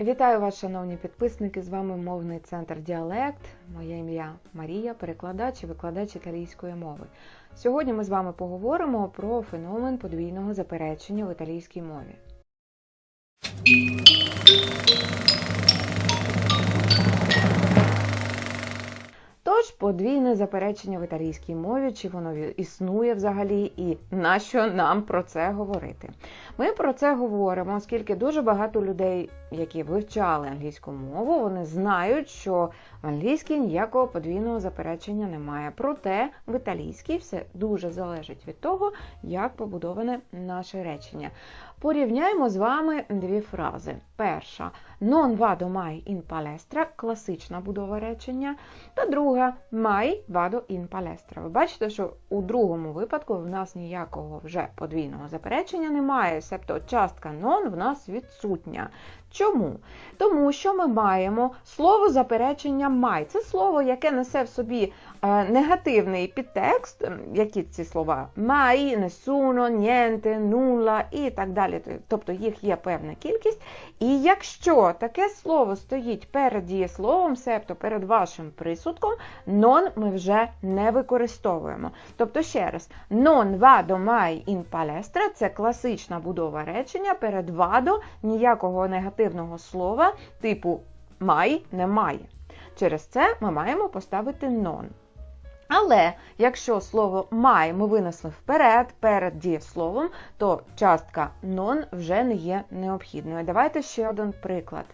Вітаю вас, шановні підписники! З вами мовний центр Діалект. Моє ім'я Марія, перекладач і викладач італійської мови. Сьогодні ми з вами поговоримо про феномен подвійного заперечення в італійській мові. Подвійне заперечення в італійській мові, чи воно існує взагалі, і нащо нам про це говорити? Ми про це говоримо, оскільки дуже багато людей, які вивчали англійську мову, вони знають, що в англійській ніякого подвійного заперечення немає. Проте в італійській все дуже залежить від того, як побудоване наше речення. Порівняємо з вами дві фрази. Перша non vado mai in palestra класична будова речення. Та друга mai vado in palestra. Ви бачите, що у другому випадку в нас ніякого вже подвійного заперечення немає, себто частка non в нас відсутня. Чому? Тому що ми маємо слово заперечення май. Це слово, яке несе в собі е, негативний підтекст, які ці слова май, nessuno, niente, nulla і так далі. Тобто їх є певна кількість. І якщо таке слово стоїть перед дієсловом, себто перед вашим присудком, non ми вже не використовуємо. Тобто, ще раз, non vado mai in palestra – це класична будова речення, перед vado ніякого негативного слова типу май немає. Через це ми маємо поставити non. Але якщо слово май ми винесли вперед, перед дієсловом, то частка non вже не є необхідною. Давайте ще один приклад.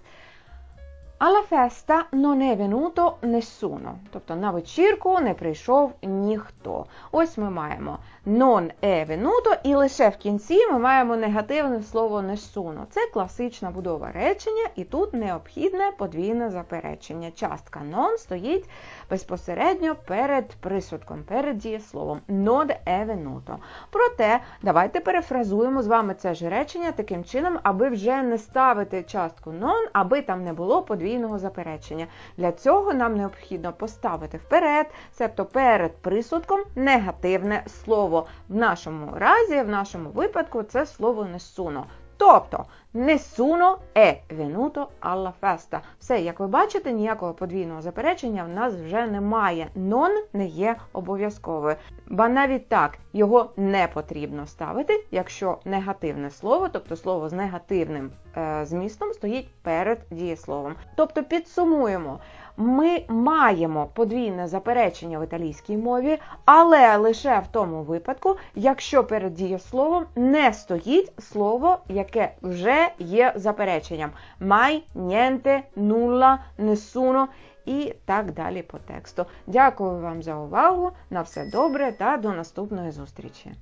Alla festa non è venuto nessuno. Тобто на вечірку не прийшов ніхто. Ось ми маємо non è venuto, і лише в кінці ми маємо негативне слово nessuno. Це класична будова речення, і тут необхідне подвійне заперечення. Частка non стоїть безпосередньо перед присудком, перед дієсловом. Non è venuto. Проте, давайте перефразуємо з вами це ж речення таким чином, аби вже не ставити частку non, аби там не було подвійного заперечення. Для цього нам необхідно поставити вперед, себто перед присудком негативне слово. В нашому разі, в нашому випадку, це слово nessuno. Тобто nessuno è venuto alla festa. Все, як ви бачите, ніякого подвійного заперечення в нас вже немає. Non не є обов'язковою. Ба навіть так, його не потрібно ставити, якщо негативне слово, тобто слово з негативним е, змістом, стоїть перед дієсловом. Тобто підсумуємо. Ми маємо подвійне заперечення в італійській мові, але лише в тому випадку, якщо перед дієсловом не стоїть слово, яке вже є запереченням. Mai, niente, nulla, nessuno і так далі по тексту. Дякую вам за увагу. На все добре та до наступної зустрічі!